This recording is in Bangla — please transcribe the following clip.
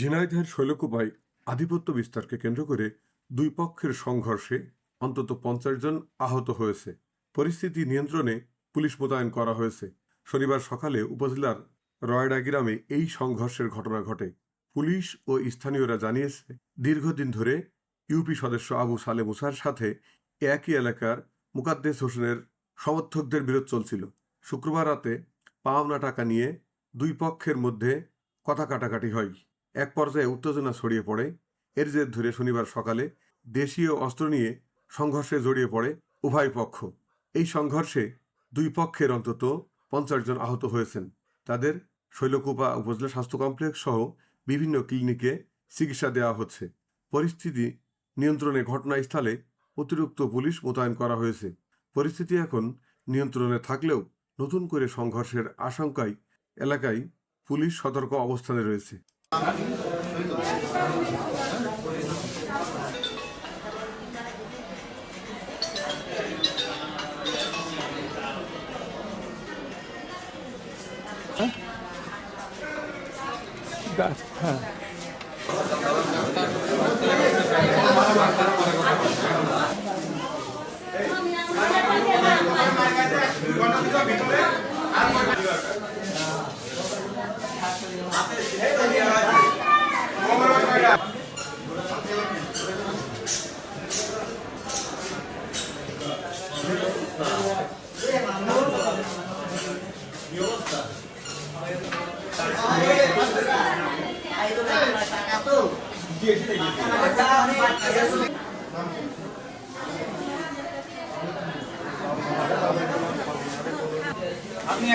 ঝিনাইদহের শৈলকুপায় আধিপত্য বিস্তারকে কেন্দ্র করে দুই পক্ষের সংঘর্ষে অন্তত পঞ্চাশ জন আহত হয়েছে। পরিস্থিতি নিয়ন্ত্রণে পুলিশ মোতায়েন করা হয়েছে। শনিবার সকালে উপজেলার রয়ডা গ্রামে এই সংঘর্ষের ঘটনা ঘটে। পুলিশ ও স্থানীয়রা জানিয়েছে, দীর্ঘদিন ধরে ইউপি সদস্য আবু সালে মুসার সাথে একই এলাকার মুকাদ্দেস হোসেনের সমর্থকদের বিরোধ চলছিল। শুক্রবার রাতে পাওনা টাকা নিয়ে দুই পক্ষের মধ্যে কথা কাটাকাটি হয়। এক পর্যায়ে উত্তেজনা ছড়িয়ে পড়ে। এর জের ধরে শনিবার সকালে দেশীয় অস্ত্র নিয়ে সংঘর্ষে জড়িয়ে পড়ে উভয় পক্ষ। এই সংঘর্ষে দুই পক্ষের অন্তত পঞ্চাশ জন আহত হয়েছেন। তাদের শৈলকুপা উপজেলা স্বাস্থ্য কমপ্লেক্স সহ বিভিন্ন ক্লিনিকে চিকিৎসা দেওয়া হচ্ছে। পরিস্থিতি নিয়ন্ত্রণে ঘটনাস্থলে অতিরিক্ত পুলিশ মোতায়েন করা হয়েছে। পরিস্থিতি এখন নিয়ন্ত্রণে থাকলেও নতুন করে সংঘর্ষের আশঙ্কায় এলাকায় পুলিশ সতর্ক অবস্থানে রয়েছে। হ্যাঁ আর আপনি